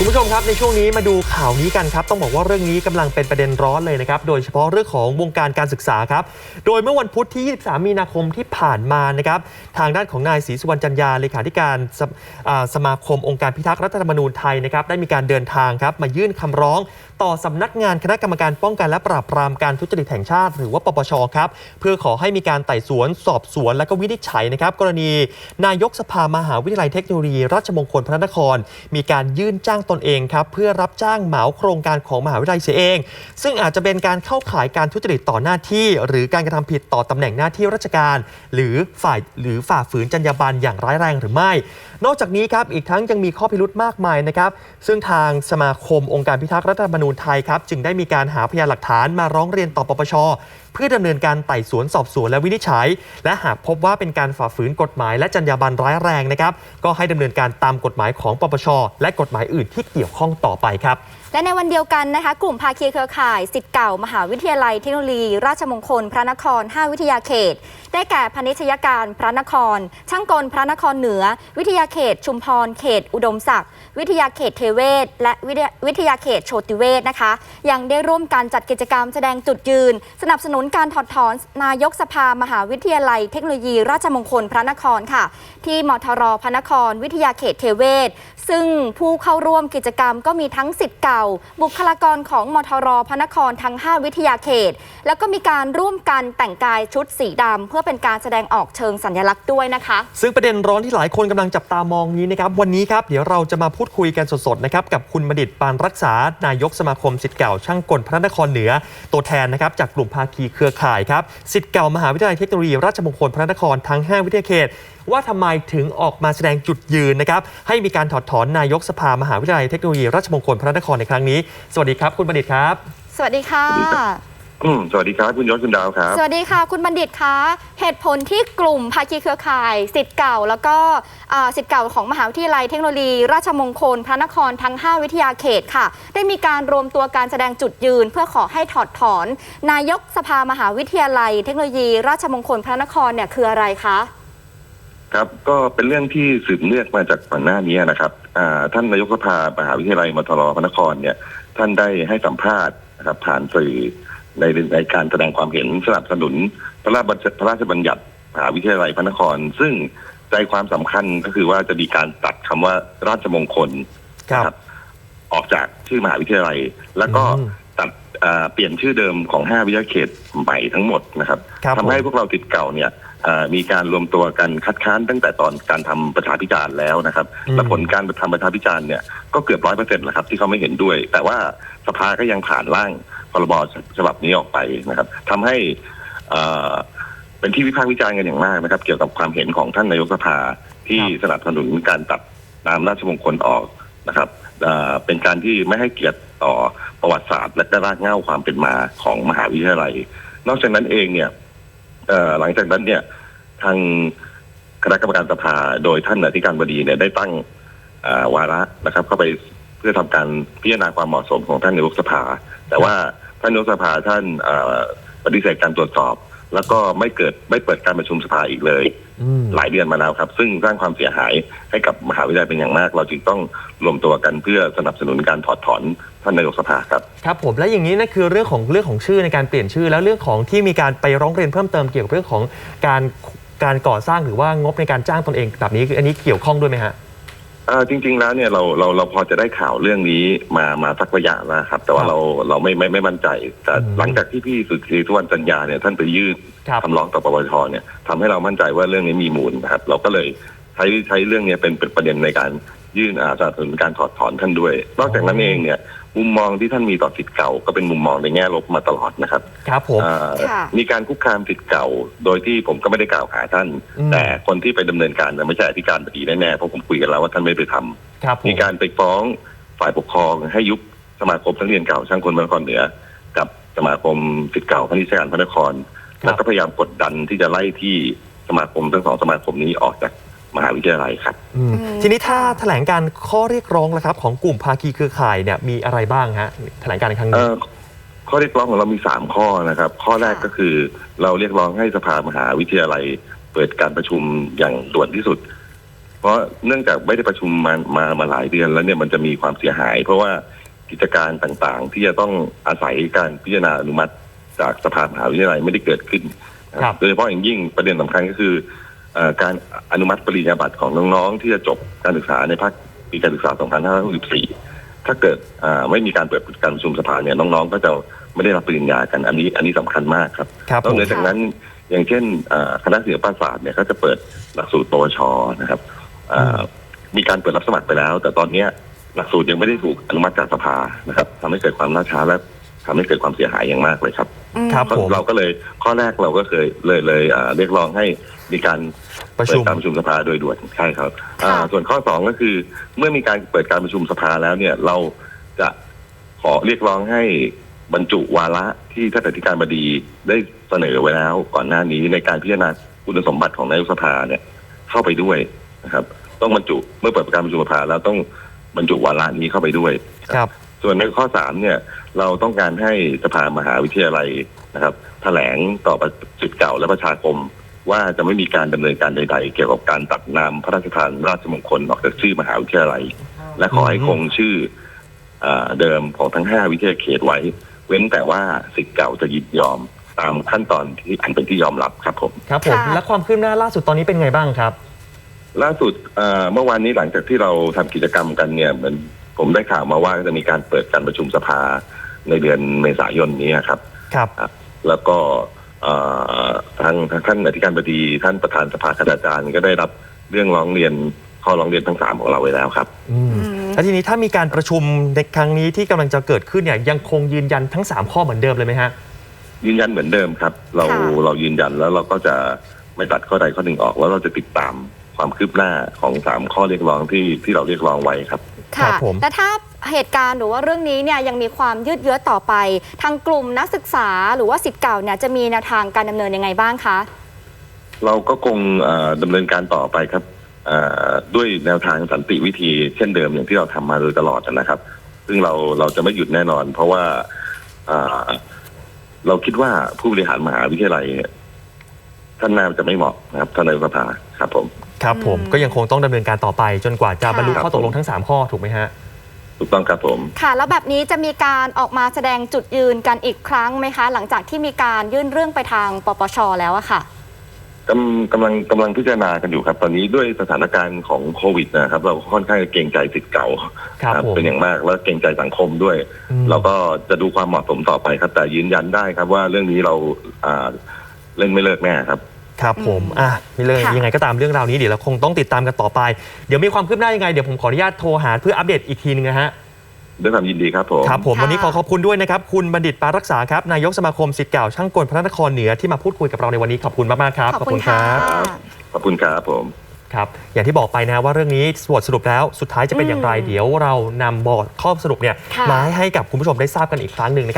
คุณผู้ชมครับในช่วงนี้มาดูข่าวนี้กันครับ ต้องบอกว่าเรื่องนี้กำลังเป็นประเด็นร้อนเลยนะครับ โดยเฉพาะเรื่องของวงการการศึกษาครับ โดยเมื่อวันพุธที่ 23 มีนาคมที่ผ่านมานะครับ ทางด้านของนายศรีสุวรรณจันยาเลขาธิการสสมาคมองค์การพิทักษ์รัฐธรรมนูญไทยนะครับ ได้มีการเดินทางครับมายื่นคำร้องต่อสำนักงานคณะกรรมการป้องกันและปราบปรามการทุจริตแห่งชาติ หรือว่าปปชครับเพื่อขอให้มีการไต่สวนสอบสวนและก็วินิจฉัยนะครับ กรณี นายกสภามหาวิทยาลัยเทคโนโลยี ราชมงคลพระนคร มีการยื่นจ้างตนเองครับเพื่อรับจ้างเหมาโครงการของมหาวิทยาลัยเสียเอง ซึ่งอาจจะเป็นการเข้าข่ายการทุจริตต่อหน้าที่ หรือการกระทำผิดต่อตำแหน่งหน้าที่ราชการ หรือฝ่ายหรือฝ่าฝืนจรรยาบรรณอย่างร้ายแรงหรือไม่ นอกจากนี้ครับอีกทั้งยังมีข้อพิรุธมากมายนะครับซึ่งทางสมาคมองค์การพิทักษ์รัฐธรรมนูญไทยครับจึงได้มีการหาพยานหลักฐานมาร้องเรียนต่อปปชเพื่อดำเนินการไต่สวนสอบสวนและวินิจฉัย และหากพบว่าเป็นการฝ่าฝืนกฎหมายและจรรยาบรรณร้ายแรงนะครับก็ให้ดำเนินการตามกฎหมายของปปชและกฎหมายอื่นที่เกี่ยวข้องต่อไปครับและในวันเดียวกันนะคะกลุ่มภาคีเครือข่ายสิทธิ์เก่ามหาวิทยาลัยเทคโนโลยี ราชมงคล พระนคร 5 วิทยาเขต ได้แก่พนิชยการพระนคร ช่างกลพระนครเหนือ วิทยาเขต ชุมพรเขต อุดมศักดิ์วิทยาเขตเทเวศ และวิทยาวิทยาเขตโชติเวศนะคะ ยังได้ร่วมการจัดกิจกรรมแสดงจุดยืน สนับสนุนการถอดถอนนายกสภามหาวิทยาลัย เทคโนโลยี ราชมงคลพระนครค่ะ ที่มทรพระนคร วิทยาเขตเทเวศ ซึ่งผู้เข้าร่วมกิจกรรมก็มีทั้งสิทธิ์เก่าบุคลากรของมทรพระนครทั้ง 5 วิทยาเขต แล้วก็มีการร่วมกันแต่งกายชุดสีดำเพื่อเป็นการแสดงออกเชิงสัญลักษณ์ด้วยนะคะ ซึ่งประเด็นร้อนที่หลายคนกำลังจับตามองนี้นะครับ วันนี้ครับ เดี๋ยวเราจะมาพูดคุยกันสดๆนะครับกับคุณมดิตปานรักษา นายกสมาคมสิทธิ์เก่าช่างกลพระนครเหนือ ตัวแทนนะครับจากกลุ่มภาคีเครือข่ายครับสิทธิ์เก่ามหาวิทยาลัยเทคโนโลยีราชมงคลพระนครทั้ง 5 วิทยาเขต ว่าทำไมถึงออกมาแสดงจุดยืนนะครับให้มีการถอดถอนนายกสภามหาวิทยาลัยเทคโนโลยีราชมงคลพระนครในครั้งนี้ สวัสดีครับ คุณบัณฑิตครับ สวัสดีค่ะอืมสวัสดีครับ คุณยศคุณดาวครับ สวัสดีค่ะ คุณบัณฑิตคะเหตุผลที่กลุ่มภาคีเครือข่ายสิทธิ์เก่า แล้วก็อ่าสิทธิ์เก่าของมหาวิทยาลัยเทคโนโลยี ราชมงคล พระนครทั้ง 5 วิทยาเขตค่ะ ได้มีการรวมตัวการแสดงจุดยืน เพื่อขอให้ถอดถอน นายกสภามหาวิทยาลัย เทคโนโลยี ราชมงคลพระนครเนี่ยคืออะไรคะ ครับ ก็เป็นเรื่องที่สืบเนื่องมาจากก่อนหน้านี้นะครับอ่าท่านนายกสภามหาวิทยาลัยมทรพระนครเนี่ย ท่านได้ให้สัมภาษณ์นะครับผ่านสื่อในในการแสดงความเห็นสนับสนุนพระราชบัญญัติพระราชบัญญัติมหาวิทยาลัยพระนคร ซึ่งใจความสำคัญก็คือว่าจะมีการตัดคำว่าราชมงคลครับ ออกจากชื่อมหาวิทยาลัย แล้วก็อืมตัดอ่า เปลี่ยนชื่อเดิมของ 5 วิทยาเขตใหม่ทั้งหมดนะครับครับทำให้ผมพวกเราติดเก่าเนี่ยอ่ามีการรวมตัวกันคัดค้านตั้งแต่ตอนการทำประชาพิจารณ์แล้วนะครับอืมและผลการทำประชาพิจารณ์เนี่ยก็เกือบร้อยเปอร์เซ็นต์แล้วครับที่เขาไม่เห็นด้วย แต่ว่าสภาก็ยังผ่านร่างพรบฉบับนี้ออกไปนะครับทำให้อ่าเป็นที่วิพากษ์วิจารณ์กันอย่างมากนะครับ เกี่ยวกับความเห็นของท่านนายกสภาที่สนับสนุนการตัดนามราชมงคลออกนะครับอ่าเป็นการที่ไม่ให้เกียรติต่อ ประวัติศาสตร์และก็รากเหง้าความเป็นมาของมหาวิทยาลัย นอกจากนั้นเองเนี่ยหลังจากนั้นเนี่ยทางคณะกรรมการสภาโดยท่านอธิการบดีเนี่ยได้ตั้งวาระนะครับ เข้าไปเพื่อทำการพิจารณาความเหมาะสมของท่านนายกสภา แต่ว่าท่านนายกสภาท่านปฏิเสธการตรวจสอบ แล้วก็ไม่เกิดไม่เปิดการประชุมสภาอีกเลย อืมหลายเดือนมาแล้วครับ ซึ่งสร้างความเสียหายให้กับมหาวิทยาลัยเป็นอย่างมาก เราจึงต้องรวมตัวกันเพื่อสนับสนุนการถอดถอนท่านนายกสภาครับ ครับผมและอย่างนี้นั่นคือเรื่องของเรื่องของชื่อในการเปลี่ยนชื่อ แล้วเรื่องของที่มีการไปร้องเรียนเพิ่มเติมเกี่ยวกับเรื่องของการการก่อสร้างหรือว่างบในการจ้างตนเองแบบนี้คืออันนี้เกี่ยวข้องด้วยไหมฮะเอ่อจริง ๆ แล้วเนี่ยเราเราเราพอจะได้ข่าวเรื่องนี้มามาสักระยะแล้วครับ แต่ว่าครับเราเราไม่ไม่ไม่มั่นใจ แต่อืมหลังจากที่พี่สุทธิทุวันจันยาเนี่ยท่านไปยื่นครับ คำร้องต่อปปชเนี่ยทำให้เรามั่นใจว่าเรื่องนี้มีมูลนะครับ เราก็เลยใช้ใช้เรื่องเนี้เป็นเป็นประเด็นในการยื่นอาสนับสนุนการถอดถอนท่านด้วย นอกจากนั้นเองเนี่ย มุมมองที่ท่านมีต่อสิทธิ์เก่า ก็เป็นมุมมองในแง่ลบมาตลอดนะครับครับผมเอ่อค่ะ มีการคุกคามสิทธิ์เก่า โดยที่ผมก็ไม่ได้กล่าวหาท่าน อืม แต่คนที่ไปดำเนินการเนี่ยไม่ใช่อธิการบดีแน่ๆเพราะผมคุยกันแล้วว่าท่านไม่ได้ทำครับผมมีการไปฟ้องฝ่ายปกครองให้ยุบสมาคมนักเรียนเก่าช่างคนพระนครเหนือ กับสมาคมสิทธิ์เก่าพระนิชการพระนครแล้วก็พยายามกดดันที่จะไล่ที่สมาคมทั้งสองสมาคมนี้ออกจาก มหาวิทยาลัยครับอืมอืมทีนี้ถ้าแถลงการข้อเรียกร้องนะครับ ของกลุ่มภาคีเครือข่ายเนี่ยมีอะไรบ้างฮะแถลงการในครั้งเอ่นี้ อข้อเรียกร้องของเรามีสามข้อนะครับ ข้อแรกก็คือเราเรียกร้องให้สภามหาวิทยาลัย เปิดการประชุมอย่างด่วนที่สุด เพราะเนื่องจากไม่ได้ประชุมมามามาหลายเดือนแล้วเนี่ยมันจะมีความเสียหาย เพราะว่ากิจการต่างๆ ที่จะต้องอาศัยการพิจารณาอนุมัติจากสภามหาวิทยาลัยไม่ได้เกิดขึ้นนะครับ โดยเฉพาะอย่างยิ่งประเด็นสำคัญก็คือเออ การอนุมัติปริญญาบัตรของน้องๆ ที่จะจบการศึกษาในภาคปีการศึกษา 2564 ถ้าเกิดอ่าไม่มีการเปิดการประชุมสภาเนี่ยน้องๆ ก็จะไม่ได้รับปริญญากันอันนี้อันนี้สำคัญมากครับครับนอกผมเหนือจากนั้นอย่างเช่นอ่าคณะศิลปศาสตร์เนี่ยก็จะเปิดหลักสูตรปวชนะครับอ่ามีการเปิดรับสมัครไปแล้ว แต่ตอนเนี้ยหลักสูตรยังไม่ได้ถูกอนุมัติจากสภานะครับทำให้เกิดความล่าช้าและทำให้เกิดความเสียหายอย่างมากเลยครับอืม ครับผม เราก็เลยข้อแรกเราก็เคยเลยเลยอ่าเรียกร้องให้มีการประเปิชุดมการประชุมสภาโดยด่วนใช่ครับค่ะอ่าส่วนข้อสองก็คือ เมื่อมีการเปิดการประชุมสภาแล้วเนี่ยเราจะขอเรียกร้องให้บรรจุวาระที่ท่านอธิการบดีได้เสนอไว้แล้วก่อนหน้านี้ในการพิจารณาคุณสมบัติของนายกสภาเนี่ยเข้าไปด้วยนะครับ ต้องบรรจุเมื่อเปิดการประชุมสภาแล้วต้องบรรจุวาระนี้เข้าไปด้วย ครับ ส่วนในข้อสามเนี่ยเราต้องการให้สภามหาวิทยาลัยนะครับแถลงต่อประสิทธิ์เก่าและประชาคม ว่าจะไม่มีการดำเนินการใด ๆ เกี่ยวกับการตัดนามพระราชทานราชมงคลออกจากชื่อมหาวิทยาลัย และขอให้คงชื่ออาเดิมของทั้งห้าวิทยาเขตไว้ เว้นแต่ว่าสิทธิ์เก่าจะยินยอมตามขั้นตอนที่อันเป็นที่ยอมรับครับผมครับผมค่ะและความคืบหน้าล่าสุดตอนนี้เป็นไงบ้างครับล่าสุดเอ่อเมื่อวานนี้หลังจากที่เราทำกิจกรรมกันเนี่ยเหมือน ผมได้ข่าวมาว่าจะมีการเปิดการประชุมสภาในเดือนเมษายนนี้ครับ ครับ แล้วก็เอ่อทางทางท่านอธิการบดีท่านประธานสภาคณาจารย์ ก็ได้รับเรื่องร้องเรียนข้อร้องเรียนทั้งสามของเราไว้แล้วครับอืมอืมแล้วทีนี้ถ้ามีการประชุมในครั้งนี้ที่กำลังจะเกิดขึ้นเนี่ยยังคงยืนยันทั้ง3ข้อเหมือนเดิมเลยไหมฮะยืนยันเหมือนเดิมครับ เราค่ะเรายืนยันแล้วเราก็จะไม่ตัดข้อใดข้อหนึ่งออกแล้วเราจะติดตามความคืบหน้าของสามข้อเรียกร้องที่ที่เราเรียกร้องไว้ครับ ครัค่ะบผม แต่ถ้าเหตุการณ์หรือว่าเรื่องนี้เนี่ยยังมีความยืดเยื้อต่อไป ทางกลุ่มนักศึกษาหรือว่าสิทธิ์เก่าเนี่ยจะมีแนวทางการดำเนินยังไงบ้างคะ เราก็คงเอ่อดำเนินการต่อไปครับเอ่อด้วยแนวทางสันติวิธีเช่นเดิมอย่างที่เราทำมาโดยตลอดนะครับ ซึ่งเราเราจะไม่หยุดแน่นอน เพราะว่าเอ่อเราคิดว่าผู้บริหารมหาวิทยาลัยเนี่ยท่านน่าจะไม่เหมาะนะครับท่านนายกสภาครับผม ครับผมอืมก็ยังคงต้องดำเนินการต่อไป จนกว่าจะค่ะบรรลุข้อตกลงทั้ง 3 ข้อถูกไหมฮะ ถูกต้องครับผม ค่ะ แล้วแบบนี้จะมีการออกมาแสดงจุดยืนกันอีกครั้งไหมคะ หลังจากที่มีการยื่นเรื่องไปทางปปชแล้วอะค่ะกำกำลังกำลังพิจารณากันอยู่ครับ ตอนนี้ด้วยสถานการณ์ของโควิดนะครับ เราค่อนข้างเกรงใจสิทธิ์เก่าครับครับผมเป็นอย่างมากแล้วเกรงใจสังคมด้วย อืม เราก็จะดูความเหมาะสมต่อไปครับ แต่ยืนยันได้ครับว่าเรื่องนี้เราอ่าเล่นไม่เลิกแน่ครับ ครับผมอืมอะมีเลยค่ะยังไงก็ตามเรื่องราวนี้เดี๋ยวเราคงต้องติดตามกันต่อไป เดี๋ยวมีความคืบหน้ายังไงเดี๋ยวผมขออนุญาตโทรหาเพื่ออัปเดตอีกทีนึงนะฮะ ด้วยความยินดีครับผม ครับผมค่ะ วันนี้ขอขอบคุณด้วยนะครับ คุณบัณฑิตปารักษาครับ นายกสมาคมสิทธิ์เก่าช่างกลพระนครเหนือที่มาพูดคุยกับเราในวันนี้ขอบคุณมาก ๆ ครับขอบคุณค่ะ ขอบคุณครับผม ครับ อย่างที่บอกไปนะว่าเรื่องนี้บทสรุปแล้วสุดท้ายจะเป็นอย่างไร อืมเดี๋ยวเรานำบทข้อสรุปเนี่ยค่ะ มาให้กับคุณผู้ชมได้ทราบกันอีกครั้งหนึ่งนะครับ